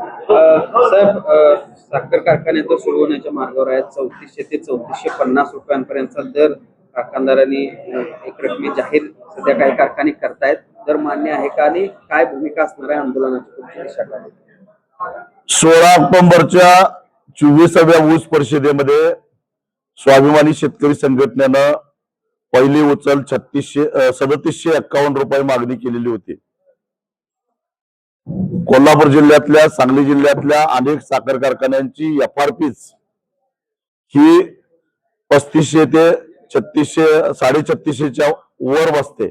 साहेब साखर कारखाने तर सुरू होण्याच्या मार्गावर आहेत. चौतीसशे ते चौतीसशे पन्नास रुपयांपर्यंतचा दर कारखानदारांनी एक रकमी जाहीर सध्या काही कारखाने करतायत. दर मान्य आहे का आणि काय भूमिका असणार आहे आंदोलनाची पुढची दिशा सोळा ऑक्टोबरच्या चोवीसाव्या ऊस परिषदेमध्ये स्वाभिमानी शेतकरी संघटनेनं पहिली उचल छत्तीसशे सदतीसशे एक्कावन्न रुपये मागणी केलेली होती. कोल्हापूर जिल्ह्यातल्या सांगली जिल्ह्यातल्या अनेक साखर कारखान्यांची एफ आर पीच ही पस्तीसशे ते छत्तीसशे साडे छत्तीसशेच्या वर बसते.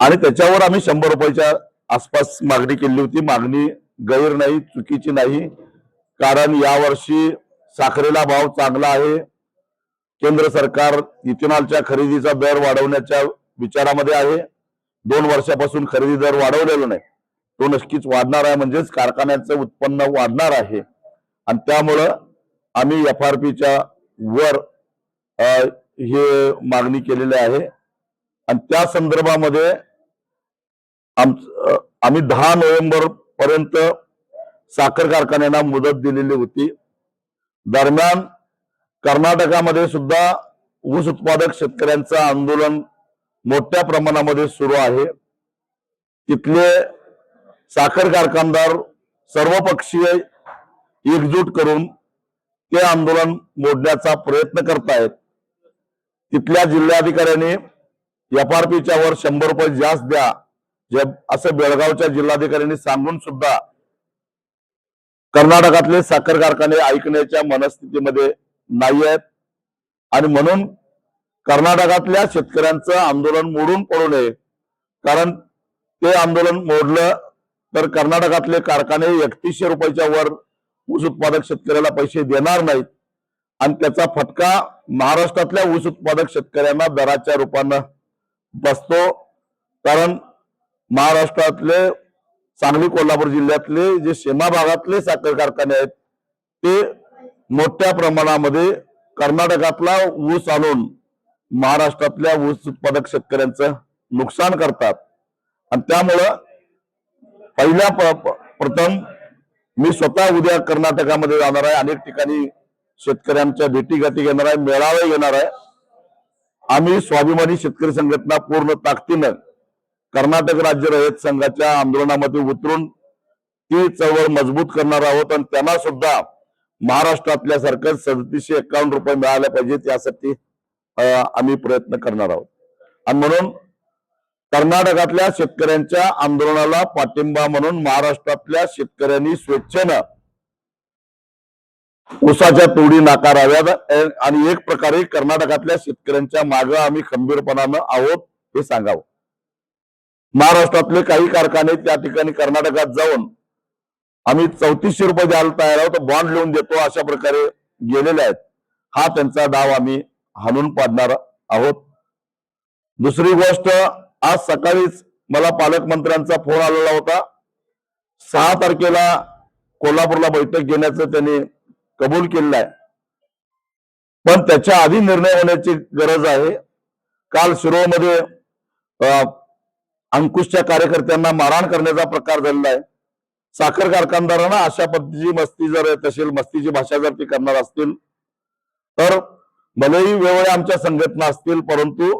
आणि त्याच्यावर आम्ही शंभर रुपयाच्या आसपास मागणी केली होती. मागणी गैर नाही चुकीची नाही. कारण यावर्षी साखरेला भाव चांगला आहे. केंद्र सरकार इथेनॉलच्या खरेदीचा दर वाढवण्याच्या विचारामध्ये आहे. दोन वर्षापासून खरेदी दर वाढवलेला नाही. तो नक्कीच वाढणार आहे म्हणजेच कारखान्याचं उत्पन्न वाढणार आहे. आणि त्यामुळं आम्ही एफ आर पीच्या वर हे मागणी केलेली आहे. आणि त्या संदर्भामध्ये आम आम्ही दहा नोव्हेंबर पर्यंत साखर कारखान्यांना मुदत दिलेली होती. दरम्यान कर्नाटकामध्ये सुद्धा ऊस उत्पादक शेतकऱ्यांचं आंदोलन मोठ्या प्रमाणामध्ये सुरू आहे. तिथले साखर कारखानदार सर्वपक्षीय एकजूट करून ते आंदोलन मोडण्याचा प्रयत्न करतायत. तिथल्या जिल्हाधिकाऱ्यांनी एफ आर पीच्या वर शंभर रुपये जास्त द्या. जे असं बेळगावच्या जिल्हाधिकाऱ्यांनी सांगून सुद्धा कर्नाटकातले साखर कारखाने ऐकण्याच्या मनस्थितीमध्ये नाही आहेत आणि म्हणून कर्नाटकातल्या शेतकऱ्यांचं आंदोलन मोडून पडू नये. कारण ते आंदोलन मोडलं तर कर्नाटकातले कारखाने एकतीसशे रुपयाच्या वर ऊस उत्पादक शेतकऱ्याला पैसे देणार नाहीत. आणि त्याचा फटका महाराष्ट्रातल्या ऊस उत्पादक शेतकऱ्यांना दराच्या रूपानं बसतो. कारण महाराष्ट्रातले सांगली कोल्हापूर जिल्ह्यातले जे सीमा भागातले साखर कारखाने आहेत ते मोठ्या प्रमाणामध्ये कर्नाटकातला ऊस आणून महाराष्ट्रातल्या ऊस उत्पादक शेतकऱ्यांचं नुकसान करतात. आणि त्यामुळं पहिल्या प- प्रथम मी स्वतः उद्या कर्नाटकामध्ये जाणार आहे. अनेक ठिकाणी शेतकऱ्यांच्या भेटीगाठी घेणार आहे मेळावे घेणार आहे. आम्ही स्वाभिमानी शेतकरी संघटना पूर्ण ताकदीनं कर्नाटक राज्य रयत संघाच्या आंदोलनामध्ये उतरून ती चळवळ मजबूत करणार आहोत आणि त्यांना सुद्धा महाराष्ट्रातल्या सारखं सदतीसशे एकावन्न रुपये मिळाले पाहिजेत यासाठी आम्ही प्रयत्न करणार आहोत. आणि म्हणून कर्नाटकातल्या शेतकऱ्यांच्या आंदोलनाला पाठिंबा म्हणून महाराष्ट्रातल्या शेतकऱ्यांनी स्वेच्छेनं उसाच्या तोडी नाकाराव्यात आणि एक प्रकारे कर्नाटकातल्या शेतकऱ्यांच्या मागं आम्ही खंबीरपणानं आहोत हे सांगावं. महाराष्ट्रातले काही कारखाने त्या ठिकाणी कर्नाटकात जाऊन आम्ही चौतीसशे रुपये द्यायला तयार आहोत बॉन्ड लिहून देतो अशा प्रकारे गेलेले आहेत. हा त्यांचा डाव आम्ही हाणून पाडणार आहोत. दुसरी गोष्ट आज सकाळीच मला पालकमंत्र्यांचा फोन आलेला होता. सहा तारखेला कोल्हापूरला बैठक घेण्याचं त्यांनी कबूल केलेलं आहे. पण त्याच्या आधी निर्णय होण्याची गरज आहे. काल शिरोमध्ये अं, अंकुशच्या कार्यकर्त्यांना मारहाण करण्याचा प्रकार झालेला आहे. साखर कारखानदारांना अशा पद्धतीची मस्ती जर येत असेल मस्तीची भाषा जर ती करणार असतील तर भलेही वेगवेगळ्या आमच्या संघटना असतील परंतु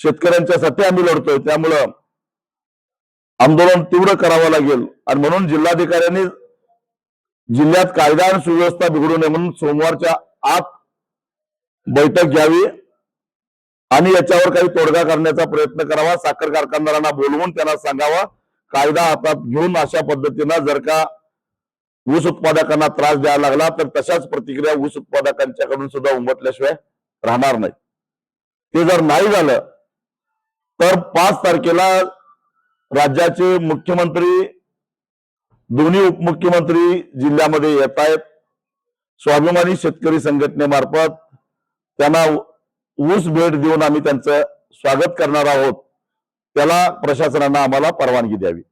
शेतकऱ्यांच्यासाठी आम्ही लढतोय. त्यामुळं आंदोलन तीव्र करावं लागेल. आणि म्हणून जिल्हाधिकाऱ्यांनी जिल्ह्यात कायदा आणि सुव्यवस्था बिघडू नये म्हणून सोमवारच्या आत बैठक घ्यावी आणि याच्यावर काही तोडगा करण्याचा प्रयत्न करावा. साखर कारखानदारांना बोलवून त्यांना सांगावा. कायदा हातात घेऊन अशा पद्धतीनं जर का ऊस उत्पादकांना त्रास द्यायला लागला तर तशाच प्रतिक्रिया ऊस उत्पादकांच्याकडून सुद्धा उमटल्याशिवाय राहणार नाही. ते जर नाही झालं तर पाच तारखेला राज्याचे मुख्यमंत्री दोन्ही उपमुख्यमंत्री जिल्ह्यामध्ये येत आहेत. स्वाभिमानी शेतकरी संघटनेमार्फत त्यांना ऊस भेट देऊन आम्ही त्यांचं स्वागत करणार आहोत. त्याला प्रशासनानं आम्हाला परवानगी द्यावी.